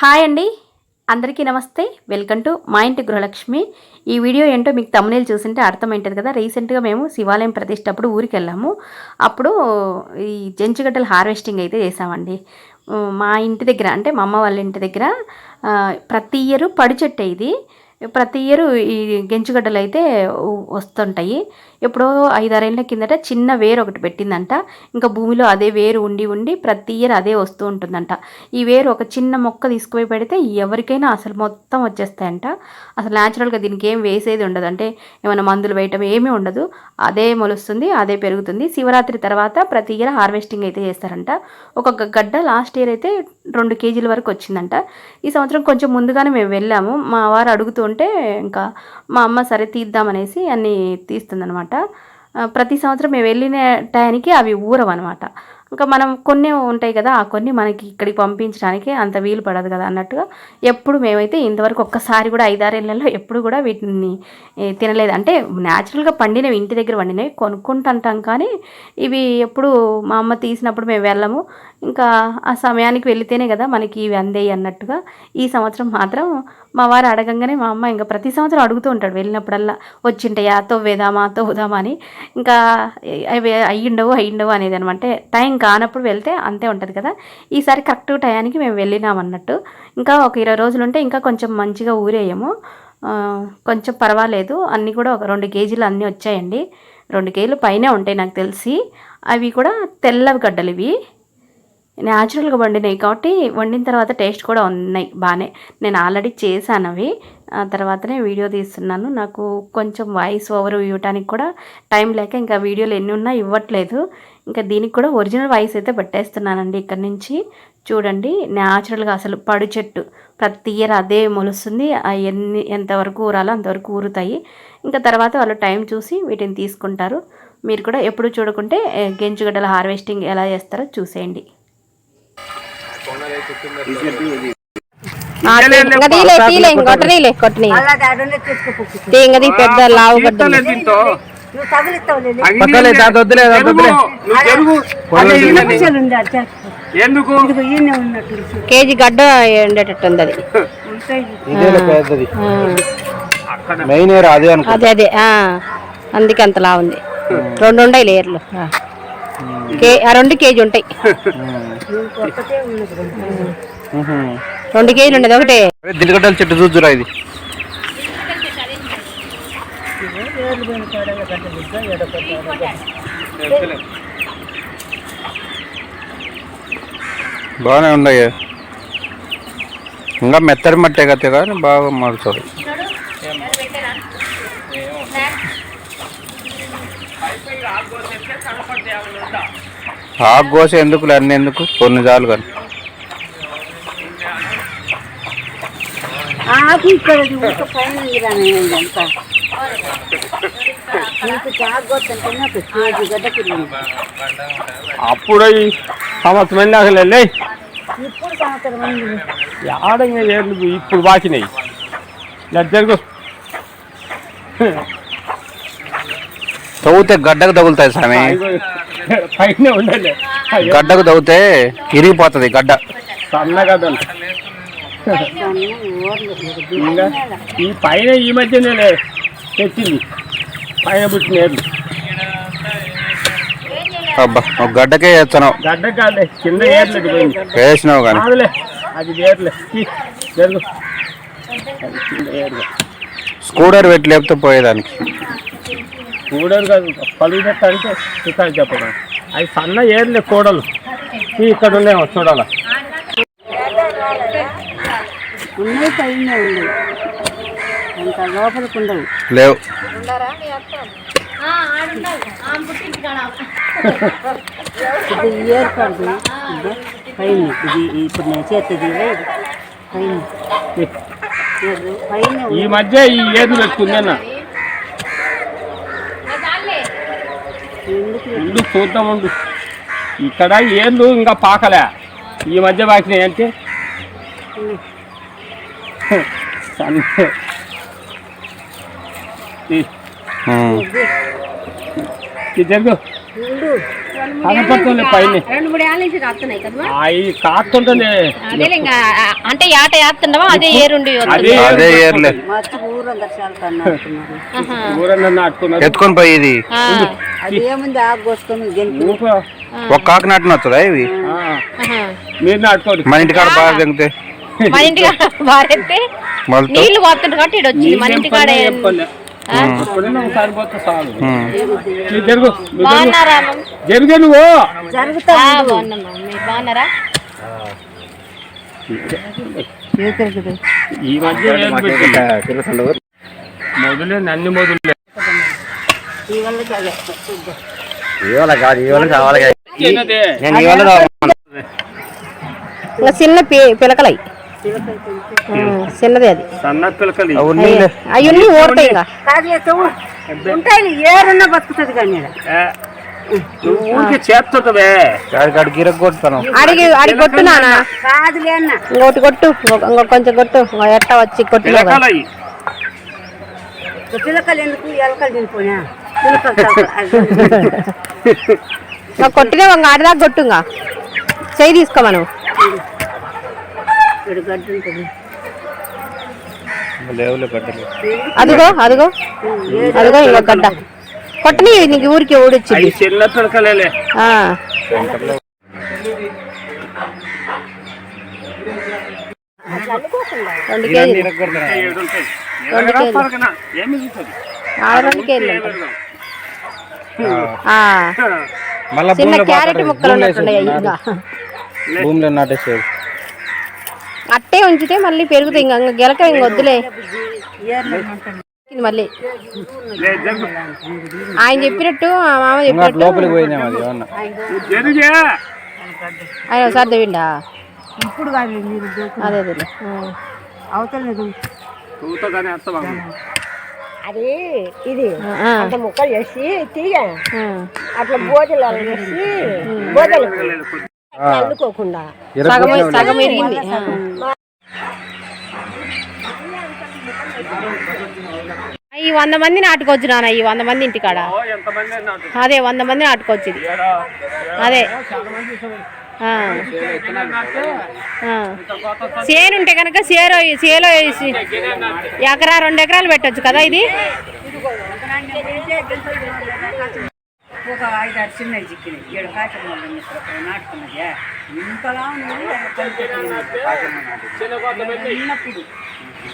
Hi అండి. అందరికీ నమస్తే. వెల్కమ్ టు మా ఇంటి గృహలక్ష్మి. ఈ వీడియో ఏంటో మీకు తమ్మునేలు చూసింటే అర్థమైంటుంది కదా. రీసెంట్గా మేము శివాలయం ప్రతిష్ట అప్పుడు ఊరికి వెళ్ళాము అప్పుడు ఈ జంచుగడ్డల హార్వెస్టింగ్ అయితే చేసామండి. మా ఇంటి దగ్గర అంటే మా అమ్మ వాళ్ళ ఇంటి దగ్గర ప్రతి ఇయర్ పడి చెట్టు ఇది. ప్రతి ఇయర్ ఈ గెంచుగడ్డలు అయితే వస్తుంటాయి. ఎప్పుడో ఐదారేళ్ళ కిందట చిన్న వేరు ఒకటి పెట్టిందంట. ఇంకా భూమిలో అదే వేరు ఉండి ఉండి ప్రతి ఇయర్ అదే వస్తూ ఉంటుందంట. ఈ వేరు ఒక చిన్న మొక్క తీసుకుపోయి పెడితే ఎవరికైనా అసలు మొత్తం వచ్చేస్తాయంట. అసలు న్యాచురల్గా దీనికి ఏం వేసేది ఉండదు. అంటే ఏమైనా మందులు వేయటం ఏమీ ఉండదు. అదే మొలుస్తుంది అదే పెరుగుతుంది. శివరాత్రి తర్వాత ప్రతి ఇయర్ హార్వెస్టింగ్ అయితే చేస్తారంట. ఒక గడ్డ లాస్ట్ ఇయర్ అయితే రెండు కేజీల వరకు వచ్చిందంట. ఈ సంవత్సరం కొంచెం ముందుగానే మేము వెళ్ళాము. మా వారు అడుగుతుంటే ఇంకా మా అమ్మ సరే తీద్దామనేసి అన్నీ తీస్తుందనమాట ప్రతి సంవత్సరం మేము వెళ్ళిన టయానికి అవి ఊరవన్నమాట. ఇంకా మనం కొన్ని ఉంటాయి కదా ఆ కొన్ని మనకి ఇక్కడికి పంపించడానికి అంత వీలు పడదు కదా అన్నట్టుగా ఎప్పుడు మేమైతే ఇంతవరకు ఒక్కసారి కూడా ఐదారేళ్ళలో ఎప్పుడు కూడా వీటిని తినలేదు. అంటే న్యాచురల్గా పండినవి ఇంటి దగ్గర పండినవి కొనుక్కుంటుంటాం కానీ ఇవి ఎప్పుడు మా అమ్మ తీసినప్పుడు మేము వెళ్ళము. ఇంకా ఆ సమయానికి వెళితేనే కదా మనకి ఇవి అందేయి అన్నట్టుగా ఈ సంవత్సరం మాత్రం మా వారు అడగంగానే మా అమ్మ ఇంకా ప్రతి సంవత్సరం అడుగుతూ ఉంటాడు వెళ్ళినప్పుడల్లా వచ్చింటాయా తవ్వేదామా తవ్వుదామా అని. ఇంకా అవి అయ్యిండవు అయ్యిండవు అనేది అనమాట. టైం కానప్పుడు వెళ్తే అంతే ఉంటుంది కదా. ఈసారి కరెక్ట్ టయానికి మేము వెళ్ళినాం అన్నట్టు. ఇంకా ఒక ఇరవై రోజులు ఉంటే ఇంకా కొంచెం మంచిగా ఊరేయము. కొంచెం పర్వాలేదు. అన్నీ కూడా ఒక రెండు కేజీలు అన్నీ వచ్చాయండి. రెండు కేజీలు పైనే ఉంటాయి నాకు తెలిసి. అవి కూడా తెల్లవి గడ్డలు ఇవి న్యాచురల్గా వండినాయి కాబట్టి వండిన తర్వాత టేస్ట్ కూడా ఉన్నాయి బాగానే నేను ఆల్రెడీ చేశాను అవి ఆ తర్వాతనే వీడియో తీస్తున్నాను. నాకు కొంచెం వాయిస్ ఓవర్ ఇవ్వడానికి కూడా టైం లేక ఇంకా వీడియోలు ఎన్ని ఉన్నా ఇవ్వట్లేదు. ఇంకా దీనికి కూడా ఒరిజినల్ వాయిస్ అయితే పెట్టేస్తున్నానండి ఇక్కడ నుంచి. చూడండి న్యాచురల్గా అసలు పడు చెట్టు. ప్రతి ఇయర్ అదే మొలుస్తుంది. ఎన్ని ఎంతవరకు ఊరాలో అంతవరకు ఊరుతాయి. ఇంకా తర్వాత వాళ్ళు టైం చూసి వీటిని తీసుకుంటారు. మీరు కూడా ఎప్పుడు చూడకుంటే ఏ, గెంచుగడ్డల హార్వెస్టింగ్ ఎలా చేస్తారో చూసేయండి. ఇంకా తీలే తీలే ఇంక కొట్టనీలే కొట్టనీ తీ ఇంక తీ పెద్ద లావు ఎందుకు? కేజీ గడ్డ ఉండేటట్టు ఉంది అది. అదే అదే అందుకే అంత లావు ఉంది. రెండు ఉంటాయి లేయర్లు. రెండు కేజీ ఉంటాయి. రెండు కేజీలు ఉండదు ఒకటే. దిల్గడ్డల చెట్టు చూద్దురా ఇది. బాగానే ఉన్నాయి ఇంకా మెత్తడి మట్టే కదా బాగా మారుతుంది. ఆకు కోసి ఎందుకు అన్ని ఎందుకు? కొన్ని చాలు కానీ. ఆకు ఇక్కడ అప్పుడు ఈ సంవత్సరం దాకా వెళ్ళే ఆడంగా ఏర్లు ఇప్పుడు బాకినాయి ఇలా జరుగు తవ్వుతే గడ్డకు తగులుతాయి స్వామి. పైన ఉండాలి. గడ్డకు తవ్వుతే ఇరిగిపోతుంది గడ్డ. సన్నగా. ఇంకా ఈ పైన ఈ మధ్యనే తెచ్చింది పైన పుట్టిన అబ్బా గడ్డకే చేస్తున్నావు. గడ్డ కాదే కింద ఏర్లు అది పోయింది. వేసినావు కానీ. కాదులే అది ఏర్లే. జరుగు. అది కింద ఏర్లు. స్కూటర్ పెట్టి లేపితే పోయేదానికి. కూడలు కాదు పలుగు అంటే చికాకు చెప్పడం అవి సన్న ఏర్లే కూడలు. ఇక్కడ చూడాల. ఉన్నాయి పైన ఉన్నాయి అంత లోపలికి ఉండవు. లేవు. ఇది పైన. ఇది ఇప్పుడు నేను చేస్తుంది పైన. ఈ మధ్య ఈ ఏర్లు పెట్టుకుంది అన్న ఎందుకు ఉండు చూద్దాం ఉండు. ఇక్కడ ఏర్లు ఇంకా పాకలే. ఈ మధ్య పాకినాయి అంటే జరుగు. కనపడుతుంది పైన. రెండు మూడు ఏళ్ళ నుంచి రాస్తున్నాయి కదా? అవి కాస్తుంటుంది అదే ఇంకా అంటే వేస్తుండవా అదే ఏరుండి అదే అదే ఏర్లే మస్తు ఊరందరు చాలా కన్నారు ఊరన్నా నాటుకున్నారు. ఎత్తుకొని పోయి ఇది. గెలిపి. ఒక కాకి నాటిన వస్తుందా ఇవి? ఆ, మీరు నాటుకోండి. మన ఇంటికాడ బాగా తెగితే. మన ఇంటికాడ బారెత్తే మొలతో నీళ్ళు కాబట్టి వచ్చింది మన ఇంటికాడ. బాగున్నారా జరుగే నువ్వు. జరుగుతా ఆ, బాగున్నామ్మా మీరు బాగున్నారా? ఈ మధ్య? మొదలే నన్ను మొదలే. ఈ వల్ల చదివేస్తా చూద్దాం చిన్నదే. ఇంకా చిన్న పిలకలై. చిన్నది అది. సన్న పిలకలి అవి ఊరుతాయి ఇంకా. కాదు ఎత్తు. ఉంటాయి ఏరున్నా బతుకుతుంది కానీ ఊరికే చేస్తుంటవే గిరకు అడిగి అడిగి కొట్టు నాన్న. కాదులే అన్న ఇంకోటి కొట్టు ఇంకొక కొంచెం కొట్టు. ఇంకో ఎట్ట వచ్చి పిల్లకలు ఎందుకు? ఎలకలు తినిపోయా పిల్లకలు తలకలు. అది. ఇంకా కొట్టినా ఇంకా ఆడిదాకా కొట్టు ఇంకా. చెయ్యి తీసుకో మనం అదిగో అదిగో. అదిగో ఇంకో గడ్డ. కొట్టని నీకు ఊరికి ఆ. రెండు కేజీలు. రెండు చిన్న క్యారెట్. ముక్కలు భూమిలో నాటేసేది అట్టే ఉంచితే మళ్ళీ పెరుగుతాయి ఇంకా. గెలక ఇంక వద్దులే. మళ్ళీ. ఆయన చెప్పినట్టు ఆ మామ చెప్పినట్టు. లోపలికి పోయినాం అది ఆయన ఒకసారి తవ్విండా? ఇప్పుడు కాదు మీరు దూకు. అదే అదే అది. ఇది అంత ముక్కలు చేసి తీగ ఆ. అట్లా బోజలు వేసి బోజలు అల్లుకోకుండా. సగం సగం ఎరిగింది. ఈ వంద మంది నాటుకోవచ్చు నాన్న ఈ వంద మంది ఇంటికాడ అదే? వంద మంది నాటుకోవచ్చు ఇది? అదే. చేను ఉంటే కనుక చేలో వేసి ఎకరా రెండు ఎకరాలు పెట్టొచ్చు కదా ఇది? ఒక ఐదు ఆరు చిన్నవి చిక్కినాయి. ఏడు నాటుకున్నది ఇంతలా ఉన్నది చిన్న కొత్త పెట్టి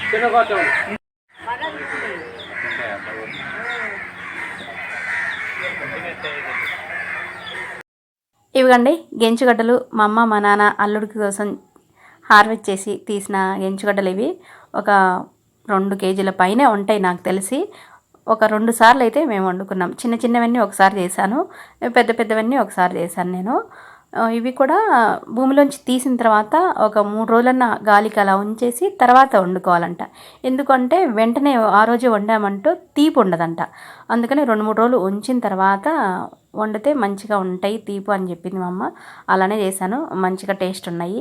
చిన్న కొత్త ఇవిగండి గెంచుగడ్డలు మా అమ్మ మా నాన్న అల్లుడికి కోసం హార్వెస్ట్ చేసి తీసిన గెంచుగడ్డలు ఇవి. ఒక రెండు కేజీల పైనే ఉంటాయి నాకు తెలిసి. ఒక రెండు సార్లు అయితే మేము వండుకున్నాం. చిన్న చిన్నవన్నీ ఒకసారి చేశాను. పెద్ద పెద్దవన్నీ ఒకసారి చేశాను నేను. ఇవి కూడా భూమిలోంచి తీసిన తర్వాత ఒక మూడు రోజులన్న గాలికి అలా ఉంచేసి తర్వాత వండుకోవాలంట. ఎందుకంటే వెంటనే ఆ రోజే వండామంటూ తీపి ఉండదంట. అందుకని రెండు మూడు రోజులు ఉంచిన తర్వాత వండితే మంచిగా ఉంటాయి తీపు అని చెప్పింది మా అమ్మ. అలానే చేశాను. మంచిగా టేస్ట్ ఉన్నాయి.